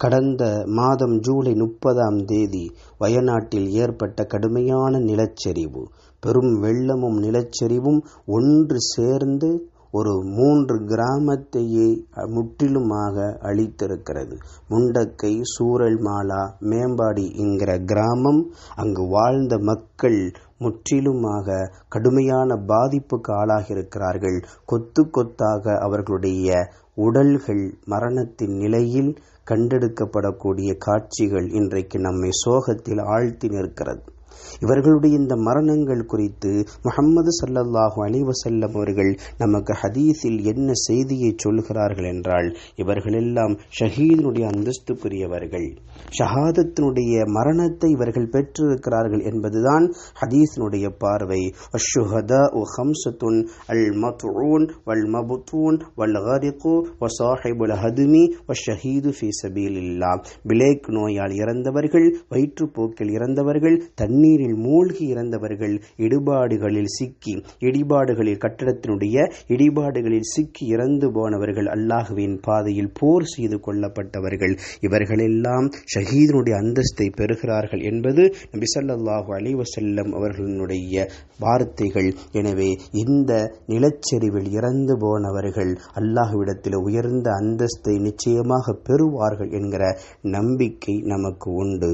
கடந்த மாதம் ஜூலை முப்பதாம் தேதி வயநாட்டில் ஏற்பட்ட கடுமையான நிலச்சரிவு. பெரும் வெள்ளமும் நிலச்சரிவும் ஒன்று சேர்ந்து ஒரு மூன்று கிராமத்தையே முற்றிலுமாக அழித்திருக்கிறது. முண்டக்கை சூரல்மாலா மேம்பாடி என்கிற கிராமம் அங்கு வாழ்ந்த மக்கள் முற்றிலுமாக கடுமையான பாதிப்புக்கு ஆளாகியிருக்கிறார்கள். கொத்து கொத்தாக அவர்களுடைய உடல்கள் மரணத்தின் நிலையில் கண்டெடுக்கப்படக்கூடிய காட்சிகள் இன்றைக்கு நம்மை சோகத்தில் ஆழ்த்தி நிற்கிறது. இவர்களுடைய இந்த மரணங்கள் குறித்து முகம்மது சல்லல்லாஹு அலிவசல்லம் அவர்கள் நமக்கு ஹதீஸில் என்ன செய்தியை சொல்கிறார்கள் என்றால் இவர்களெல்லாம் ஷஹீதனுடைய அந்தஸ்துக்குரியவர்கள். ஷஹாதத்தினுடைய மரணத்தை இவர்கள் பெற்றிருக்கிறார்கள் என்பதுதான் ஹதீஸினுடைய பார்வை. அஷுஹதா உ ஹம்சத்துன் அல் மத்ரூன் வல் மபுத்தூன் வல் ஹரிகு வ சாஹிபுல் ஹதுமி வ ஷஹீது ஃபி பிளேக் நோயால் இறந்தவர்கள் வயிற்றுப்போக்கில் இறந்தவர்கள் தண்ணீரில் மூழ்கி இறந்தவர்கள் இடிபாடுகளில் சிக்கி இடிபாடுகளில் கட்டடத்தினுடைய இடிபாடுகளில் சிக்கி இறந்து போனவர்கள் அல்லாஹுவின் பாதையில் போர் செய்து கொள்ளப்பட்டவர்கள் இவர்களெல்லாம் ஷஹீதனுடைய அந்தஸ்தை பெறுகிறார்கள் என்பது நபிசல்லாஹு ஸல்லல்லாஹு அலைஹி வஸல்லம் அவர்களுடைய வார்த்தைகள். எனவே இந்த நிலச்சரிவில் இறந்து போனவர்கள் அல்லாஹுவிடத்தில் உயர்ந்த அந்தஸ்தை நிச்சயமாக பெறுவார்கள் என்கிற நம்பிக்கை நமக்கு உண்டு.